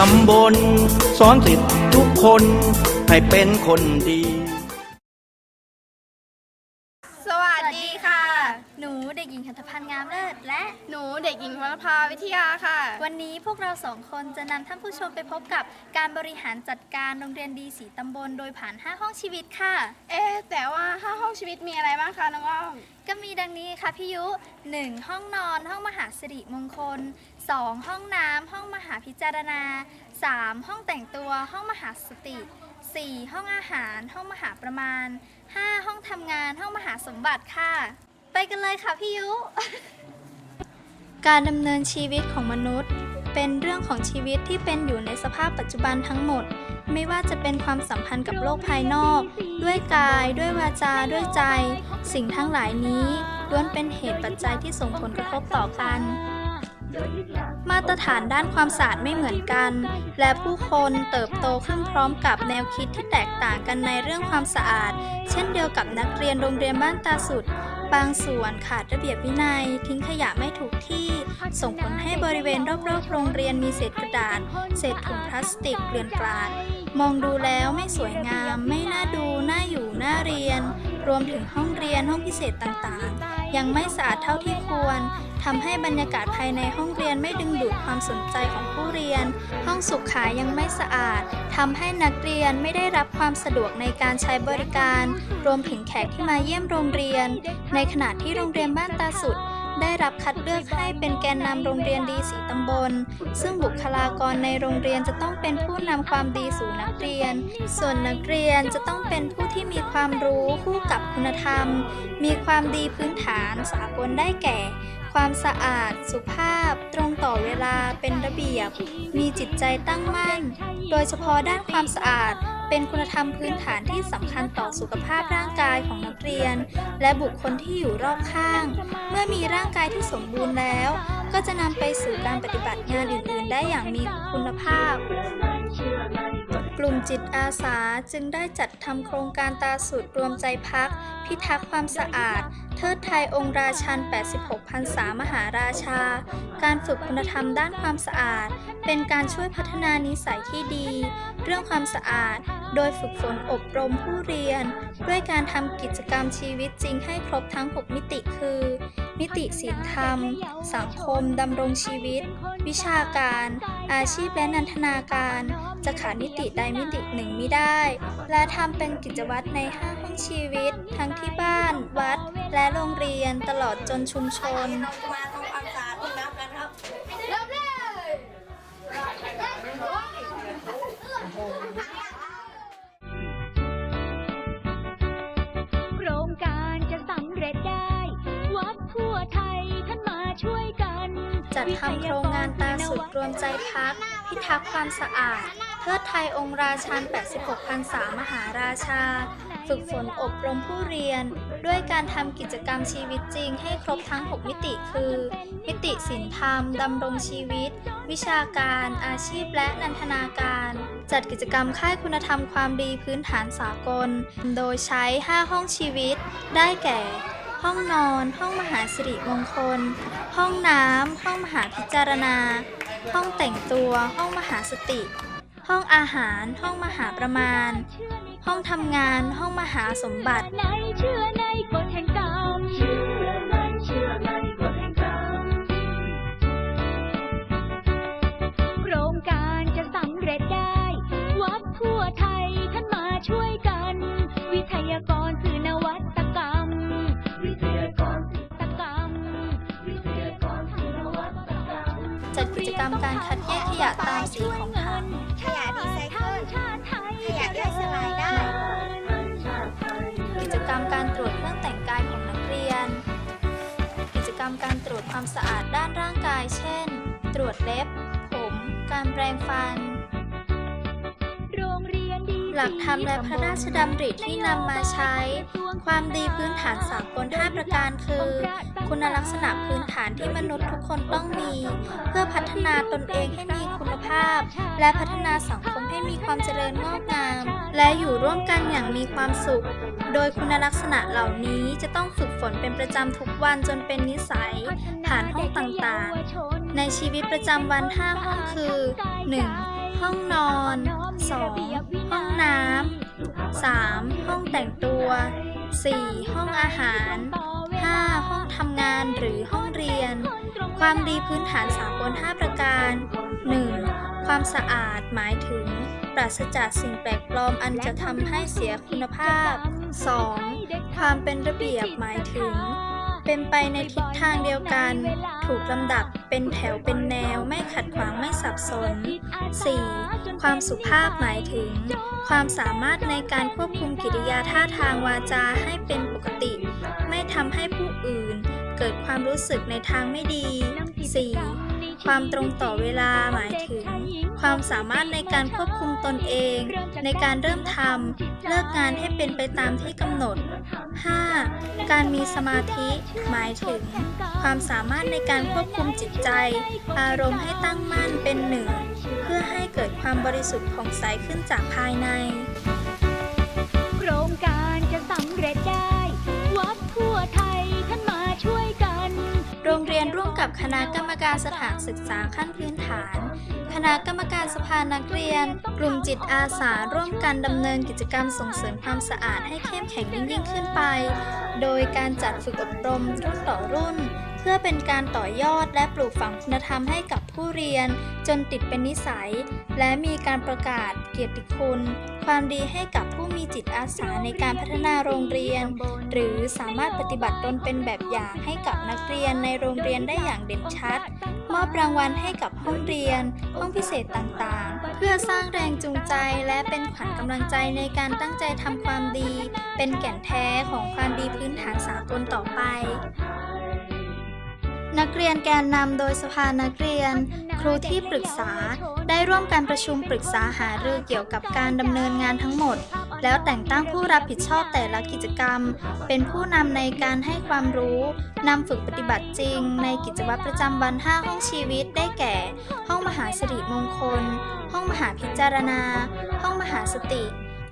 ตำบล สอนสิทธิ์ทุกคนให้เป็นคนดี สวัสดีค่ะ หนูเด็กหญิงคันธพันธ์งามเลิศและ หนูเด็กหญิงวรภาวิทยาค่ะ วันนี้พวกเราสองคนจะนำท่านผู้ชมไปพบกับการบริหารจัดการโรงเรียนดีสีตำบลโดยผ่าน 5 ห้องชีวิตค่ะ เอ๊ะแต่ว่าห้าห้องชีวิตมีอะไรบ้างคะน้องอ้อมก็มีดังนี้ค่ะพี่ยุ 1. ห้องนอน ห้องมหาสิริมงคล 2. ห้องน้ำห้องมหาพิจารณา 3. ห้องแต่งตัวห้องมหาสติ 4. ห้องอาหาร ห้องมหาประมาณ 5. ห้องทำงาน ห้องมหาสมบัติค่ะ ไปกันเลยค่ะพี่ยุ การดำเนินชีวิตของมนุษย์ เป็นเรื่องของชีวิตที่เป็นอยู่ในสภาพปัจจุบันทั้งหมด ไม่ว่าจะเป็นความสัมพันธ์กับโลกภายนอก ด้วยกาย ด้วยวาจา ด้วยใจ สิ่งทั้งหลายนี้ล้วนเป็นเหตุปัจจัยที่ส่งผลกระทบต่อกัน มาตรฐานด้านความสะอาดไม่เหมือนกัน และผู้คนเติบโตขึ้นพร้อมกับแนวคิดที่แตกต่างกันในเรื่องความสะอาด เช่นเดียวกับนักเรียนโรงเรียนบ้านตาสุด บางส่วนขาดระเบียบวินัย ทิ้งขยะไม่ถูกที่ ส่งผลให้บริเวณรอบๆ โรงเรียนมีเศษกระดาษ เศษถุงพลาสติกเกลื่อนกลาด มองดูแล้วไม่สวยงาม ไม่น่าดู น่าอยู่ น่าเรียน รวมถึงห้องเรียนห้องพิเศษต่างๆ ยังไม่สะอาดเท่าที่ควร ทำให้บรรยากาศภายในห้องเรียนไม่ดึงดูดความสนใจของผู้เรียน ห้องสุขายังไม่สะอาดทำให้นักเรียนไม่ได้รับความสะดวกในการใช้บริการ รวมถึงแขกที่มาเยี่ยมโรงเรียน ในขณะที่โรงเรียนบ้านตาสุดได้รับคัดเลือกให้เป็นแกนนำโรงเรียนดีสีตำบล ซึ่งบุคลากรในโรงเรียนจะต้องเป็นผู้นำความดีสู่นักเรียน ส่วนนักเรียนจะต้องเป็นผู้ที่มีความรู้คู่กับคุณธรรม มีความดีพื้นฐานสากลได้แก่ ความสะอาด สุภาพ ตรงต่อเวลา เป็นระเบียบ มีจิตใจตั้งมั่น โดยเฉพาะด้านความสะอาด เป็นคุณธรรมพื้นฐานที่สำคัญต่อสุขภาพร่างกายของนักเรียน และบุคคลที่อยู่รอบข้าง เมื่อมีร่างกายที่สมบูรณ์แล้ว ก็จะนำไปสู่การปฏิบัติงานอื่น ๆ ได้อย่างมีคุณภาพ กลุ่มจิตอาสาจึงได้จัดทำโครงการตาสุดรวมใจพัก พิทักษ์ความสะอาด เทิดไทยองค์ราชัน 86พรรษามหาราชา การฝึกคุณธรรมด้านความสะอาด เป็นการช่วยพัฒนานิสัยที่ดี เรื่องความสะอาด โดยฝึกฝนอบรมผู้เรียน ด้วยการทำกิจกรรมชีวิตจริงให้ครบทั้ง 6 มิติคือ มิติศีลธรรม สังคมดำรงชีวิต วิชาการ อาชีพและนันทนาการ จะขาดมิติใดมิติหนึ่งไม่ได้ และทำเป็นกิจวัตรในห้าห้องชีวิต ทั้งที่บ้าน วัด และโรงเรียนตลอดจนชุมชน ดทำโครงงานตาสุดรวมใจพัก พิทักษ์ความสะอาด เทิดไทยองค์ราชัน 86พรรษามหาราชา ฝึกฝนอบรมผู้เรียน ด้วยการทำกิจกรรมชีวิตจริงให้ครบทั้ง 6 มิติคือ มิติศีลธรรมดำรงชีวิต วิชาการ อาชีพและนันทนาการ จัดกิจกรรมค่ายคุณธรรมความดีพื้นฐานสากล โดยใช้ 5 ห้องชีวิต ได้แก่ ห้องนอน ห้องมหาสิริมงคล ห้องน้ำ ห้องมหาพิจารณา ห้องแต่งตัว ห้องมหาสติ ห้องอาหาร ห้องมหาประมาณ ห้องทำงาน ห้องมหาสมบัติ รมการคัดแยกขยะตามสีของถังขยะรีไซเคิลขยะย่อยสลายได้ กิจกรรมการตรวจเครื่องแต่งกายของนักเรียน กิจกรรมการตรวจความสะอาดด้านร่างกาย เช่น ตรวจเล็บ ผม การแปรงฟัน หลักธรรมและพระราชดำริที่นำมาใช้ ความดีพื้นฐานสากล5ประการคือ คุณลักษณะพื้นฐานที่มนุษย์ทุกคนต้องมี เพื่อพัฒนาตนเองให้มีคุณภาพ และพัฒนาสังคมให้มีความเจริญงอกงาม และอยู่ร่วมกันอย่างมีความสุข โดยคุณลักษณะเหล่านี้จะต้องฝึกฝนเป็นประจำทุกวันจนเป็นนิสัย ผ่านห้องต่างๆ ในชีวิตประจำวัน5ห้องคือ 1. ห้องนอน 2. ห้องน้ำ 3. ห้องแต่งตัว 4. ห้องอาหาร 5. ห้องทำงานหรือห้องเรียน ความดีพื้นฐานสากล5ประการ 1. ความสะอาดหมายถึง ปราศจากสิ่งแปลกปลอมอันจะทำให้เสียคุณภาพ 2. ความเป็นระเบียบหมายถึง เป็นไปในทิศทางเดียวกัน ถูกลำดับเป็นแถวเป็นแนวไม่ขัดขวางไม่สับสน 4. ความสุภาพหมายถึง ความสามารถในการควบคุมกิริยาท่าทางวาจาให้เป็นปกติ ไม่ทำให้ผู้อื่น เกิดความรู้สึกในทางไม่ดี 4. ความตรงต่อเวลาหมายถึง ความสามารถในการควบคุมตนเอง ในการเริ่มทำเลิกงานให้เป็นไปตามที่กำหนด 5. การมีสมาธิ หมายถึง ความสามารถในการควบคุมจิตใจ อารมณ์ให้ตั้งมั่นเป็นหนึ่ง เพื่อให้เกิดความบริสุทธิ์ผ่องใสขึ้นจากภายใน คณะกรรมการสถานศึกษาขั้นพื้นฐาน คณะกรรมการสภานักเรียน กลุ่มจิตอาสาร่วมกันดำเนินกิจกรรมส่งเสริมความสะอาดให้เข้มแข็งยิ่งยิ่งขึ้นไป โดยการจัดฝึกอบรมรุ่นต่อรุ่น เพื่อเป็นการต่อยอดและปลูกฝังคุณธรรมให้กับผู้เรียน จนติดเป็นนิสัย และมีการประกาศเกียรติคุณ ความดีให้กับผู้มีจิตอาสาในการพัฒนาโรงเรียน หรือสามารถปฏิบัติตนเป็นแบบอย่างให้กับนักเรียนในโรงเรียนได้อย่างเด่นชัด มอบรางวัลให้กับห้องเรียน ห้องพิเศษต่างๆ เพื่อสร้างแรงจูงใจและเป็นขวัญกำลังใจในการตั้งใจทำความดี เป็นแก่นแท้ของความดีพื้นฐานสากลต่อไป นักเรียนแกนนำโดยสภานักเรียน ครูที่ปรึกษาได้ร่วมการประชุมปรึกษาหารือเกี่ยวกับการดำเนินงานทั้งหมด แล้วแต่งตั้งผู้รับผิดชอบแต่ละกิจกรรม เป็นผู้นำในการให้ความรู้นำฝึกปฏิบัติจริง ในกิจวัตรประจำวัน 5 ห้องชีวิตได้แก่ ห้องมหาสิริมงคล ห้องมหาพิจารณา ห้องมหาสติ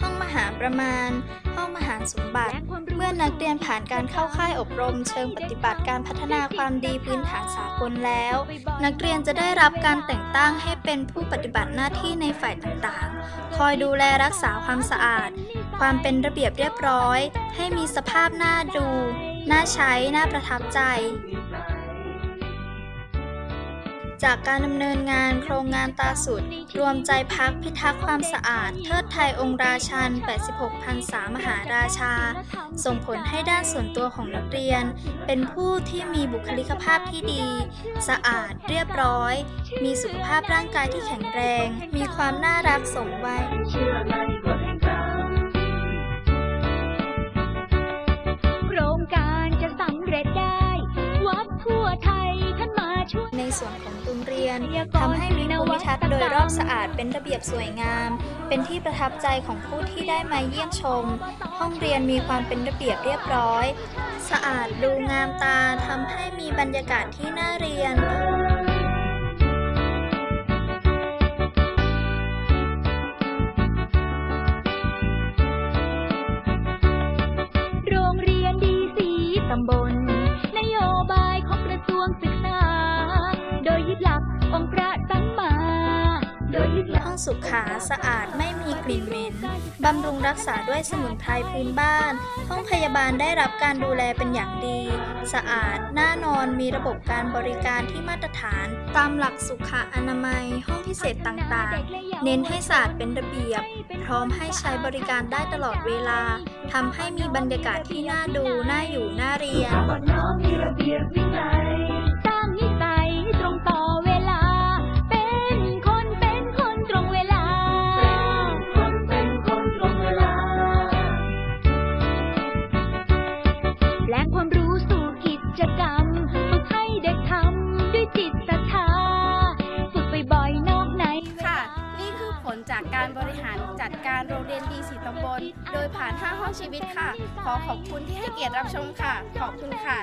ห้องมหาประมาณ ห้องมหาสมบัติ เมื่อนักเรียนผ่านการเข้าค่ายอบรม เชิงปฏิบัติการพัฒนาความดีพื้นฐานสากลแล้ว นักเรียนจะได้รับการแต่งตั้งให้เป็นผู้ปฏิบัติหน้าที่ในฝ่ายต่างๆ คอยดูแลรักษาความสะอาด ความเป็นระเบียบเรียบร้อย ให้มีสภาพน่าดู น่าใช้ น่าประทับใจ จากการดำเนินงานโครงงานตาสุด รวมใจพักพิทักษ์ความสะอาด เทิดไทยองค์ราชัน 86พรรษามหาราชา ส่งผลให้ด้านส่วนตัวของนักเรียน เป็นผู้ที่มีบุคลิกภาพที่ดี สะอาดเรียบร้อย มีสุขภาพร่างกายที่แข็งแรง มีความน่ารักสมวัยานทำให้มีภูมิทัศน์โดยรอบสะอาดเป็นระเบียบสวยงาม เป็นที่ประทับใจของผู้ที่ได้มาเยี่ยมชม ห้องเรียนมีความเป็นระเบียบเรียบร้อย สะอาดดูงามตาทำให้มีบรรยากาศที่น่าเรียน สุขาสะอาดไม่มีกลิ่นเหม็น บำรุงรักษาด้วยสมุนไพรพื้นบ้าน ห้องพยาบาลได้รับการดูแลเป็นอย่างดี สะอาด น่านอน มีระบบการบริการที่มาตรฐาน ตามหลักสุขอนามัย ห้องพิเศษต่างๆ เน้นให้สะอาดเป็นระเบียบ พร้อมให้ใช้บริการได้ตลอดเวลา ทำให้มีบรรยากาศที่น่าดู น่าอยู่ น่าเรียนสร้างนิ ยผ่าน 5 ห้องชีวิตค่ะ ขอขอบคุณที่ให้เกียรติรับชมค่ะ ขอบคุณค่ะ